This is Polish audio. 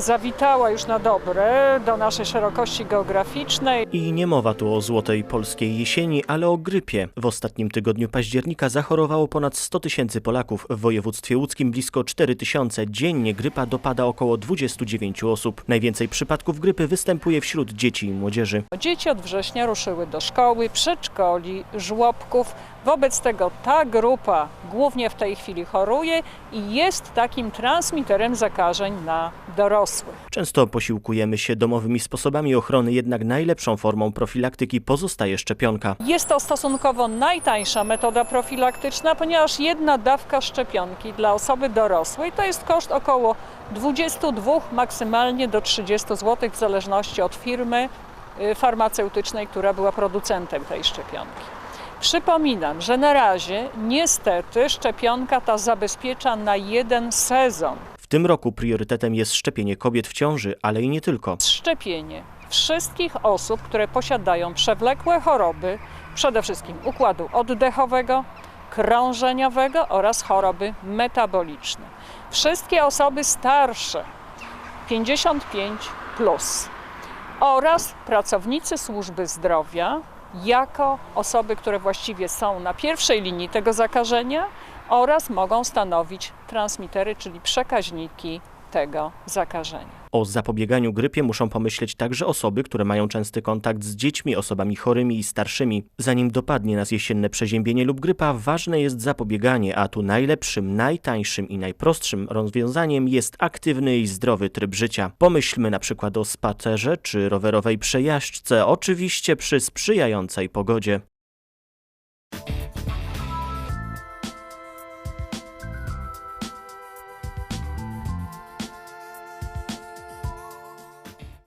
Zawitała już na dobre do naszej szerokości geograficznej. I nie mowa tu o złotej polskiej jesieni, ale o grypie. W ostatnim tygodniu października zachorowało ponad 100 tysięcy Polaków. W województwie łódzkim blisko 4 tysiące. Dziennie grypa dopada około 29 osób. Najwięcej przypadków grypy występuje wśród dzieci i młodzieży. Dzieci od września ruszyły do szkoły, przedszkoli, żłobków. Wobec tego ta grupa głównie w tej chwili choruje i jest takim transmiterem zakażeń na dorosłych. Często posiłkujemy się domowymi sposobami ochrony, jednak najlepszą formą profilaktyki pozostaje szczepionka. Jest to stosunkowo najtańsza metoda profilaktyczna, ponieważ jedna dawka szczepionki dla osoby dorosłej to jest koszt około 22, maksymalnie do 30 zł, w zależności od firmy y, farmaceutycznej, która była producentem tej szczepionki. Przypominam, że na razie niestety szczepionka ta zabezpiecza na jeden sezon. W tym roku priorytetem jest szczepienie kobiet w ciąży, ale i nie tylko. Szczepienie wszystkich osób, które posiadają przewlekłe choroby, przede wszystkim układu oddechowego, krążeniowego oraz choroby metaboliczne. Wszystkie osoby starsze 55 plus oraz pracownicy służby zdrowia jako osoby, które właściwie są na pierwszej linii tego zakażenia oraz mogą stanowić transmitery, czyli przekaźniki tego zakażenia. O zapobieganiu grypie muszą pomyśleć także osoby, które mają częsty kontakt z dziećmi, osobami chorymi i starszymi. Zanim dopadnie nas jesienne przeziębienie lub grypa, ważne jest zapobieganie, a tu najlepszym, najtańszym i najprostszym rozwiązaniem jest aktywny i zdrowy tryb życia. Pomyślmy na przykład o spacerze czy rowerowej przejażdżce, oczywiście przy sprzyjającej pogodzie.